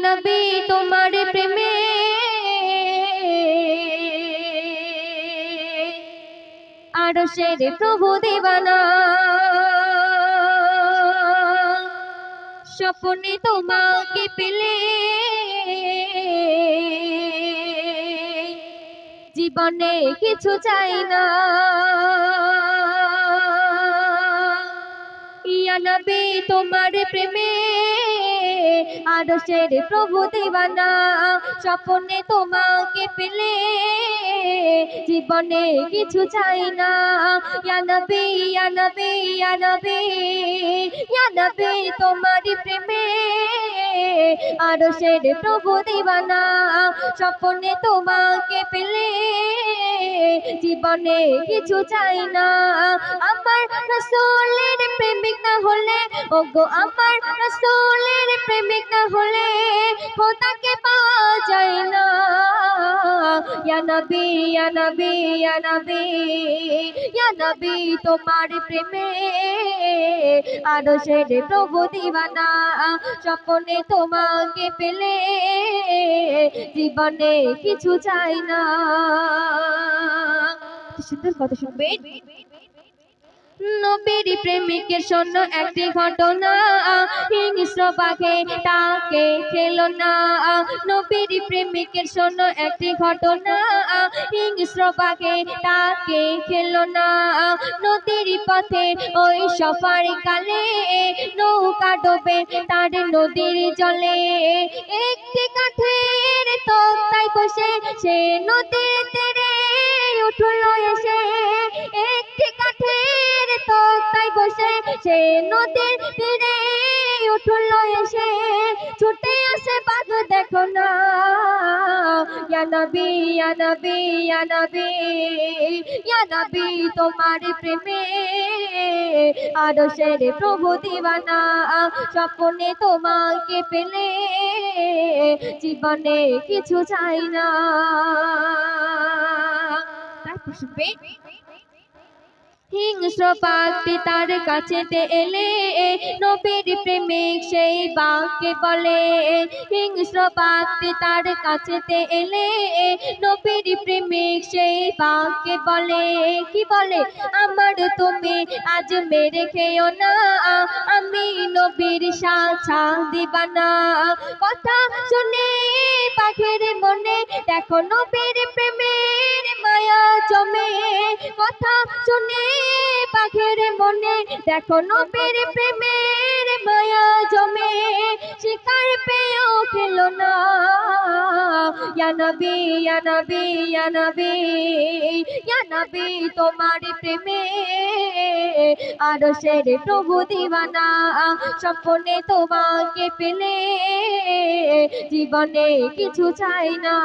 নবী তোমার প্রেমে। আরশের প্রভু দেবানা। স্বপ্নে তোমাকে পেলে। জীবনে কিছু চাই না। ইয়া নবী তোমার প্রেমে। আরশের প্রভু দেবানা, স্বপ্নে তোমাকে পেলে, জীবনে কিছু চাই না। ইয়া নবী ইয়া নবী ইয়া নবী ইয়া নবী তোমার প্রেমে আরশের প্রভু দেবানা, স্বপ্নে তোমাকে পেলে, জীবনে কিছু চাই না। আমার রসুলের প্রেমিক ওগো আমার রসুলের প্রেমিক হলে খোদাকে পাওয়া যায় না। নবী নবী নবী তোমার প্রেমে আরও সেরে প্রভু দিবানা। স্বপ্নে তোমাকে পেলে জীবনে কিছু চাই না। সুন্দর কথা নবীর প্রেমিকের শোন একটি ঘটনা। হিংস্র বাঘে তাকে খেলো না। নবীর প্রেমিকের শোন একটি ঘটনা। হিংস্র বাঘে তাকে খেলো না। নদীর পথে ওই সফার কালে নৌকা ডোবে তার নদীর জলে। একটি কাঠের তক্তায় বসে সে নদীর তক্তায় সে নদীর তীরে উঠল এসে। ছুটে আসে বাঘ দেখো না। নবী নবী নবী নবী, তোমার প্রেমে আরও সেরে প্রভু দিবানা। স্বপ্নে তোমাকে পেলে জীবনে কিছু চাই না। হিংস্র পাখি তার কাছেতে এলে নবীর প্রেমিক সেই বাক্যে বলে হিংস্র পাখি তার কাছেতে এলে নবীর প্রেমিক সেই বাক্যে বলে, কি বলে? আমার তুমি আজ মেরে খেও না, আমি নবীর সাছা দিবানা। কথা শুনে পাখির মনে, দেখো নবীর জমে কথা শুনে পাখের মনে দেখো নবীর প্রেমের মায়া জমে। শিকার পেয়েও খেলো না। নবী নবী তোমার প্রেমে আরও সেরে প্রভু দিবানা। স্বপ্নে তোমাকে পেলে জীবনে কিছু চাই না।